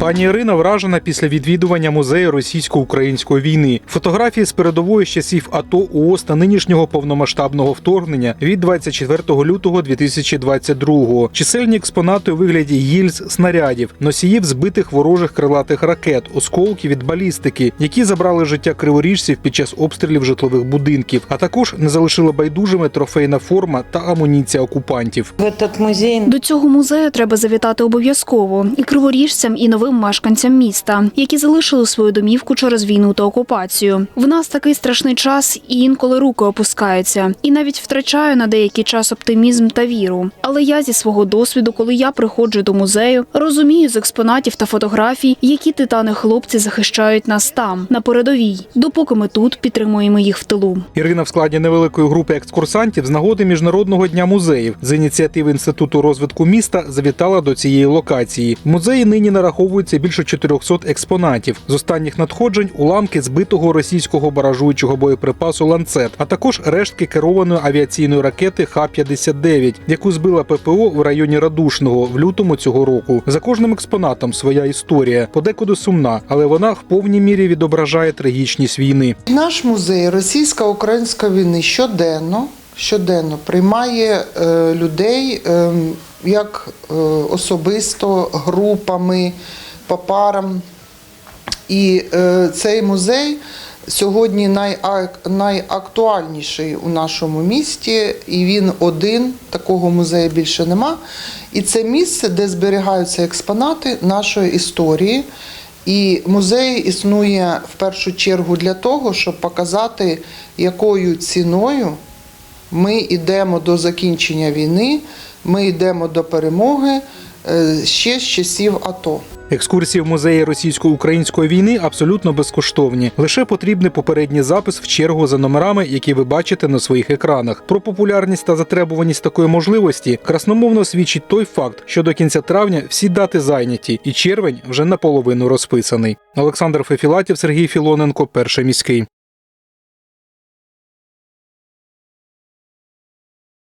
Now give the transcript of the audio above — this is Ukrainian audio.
Пані Ірина вражена після відвідування музею російсько-української війни. Фотографії з передової з часів АТО УОС та нинішнього повномасштабного вторгнення від 24 лютого 2022-го. Чисельні експонати у вигляді гільз снарядів, носіїв збитих ворожих крилатих ракет, осколків від балістики, які забрали життя криворіжців під час обстрілів житлових будинків, а також не залишили байдужими трофейна форма та амуніція окупантів. Музей До цього музею треба завітати обов'язково і криворіжцям, і новим мешканцям міста, які залишили свою домівку через війну та окупацію. В нас такий страшний час, і інколи руки опускаються, і навіть втрачаю на деякий час оптимізм та віру. Але я зі свого досвіду, коли я приходжу до музею, розумію з експонатів та фотографій, які титани хлопці захищають нас там, на передовій, допоки ми тут підтримуємо їх в тилу. Ірина в складі невеликої групи екскурсантів з нагоди міжнародного дня музеїв з ініціативи інституту розвитку міста завітала до цієї локації. Музеї нині нараховується більше 400 експонатів. З останніх надходжень уламки збитого російського баражуючого боєприпасу ланцет, а також рештки керованої авіаційної ракети Х-59, яку збила ППО в районі Радушного в лютому цього року. За кожним експонатом своя історія, подекуди сумна, але вона в повній мірі відображає трагічність війни. Наш музей російсько-української війни щоденно, щоденно приймає е, людей е, як е, особисто, групами, по парам. І е, цей музей сьогодні найа- найактуальніший у нашому місті, і він один, такого музею більше нема. І це місце, де зберігаються експонати нашої історії. І музей існує в першу чергу для того, щоб показати, якою ціною ми йдемо до закінчення війни, ми йдемо до перемоги е, ще з часів АТО. Екскурсії в музеї російсько-української війни абсолютно безкоштовні. Лише потрібний попередній запис в чергу за номерами, які ви бачите на своїх екранах. Про популярність та затребуваність такої можливості красномовно свідчить той факт, що до кінця травня всі дати зайняті, і червень вже наполовину розписаний. Олександр Фефілатів, Сергій Філоненко, перший міський.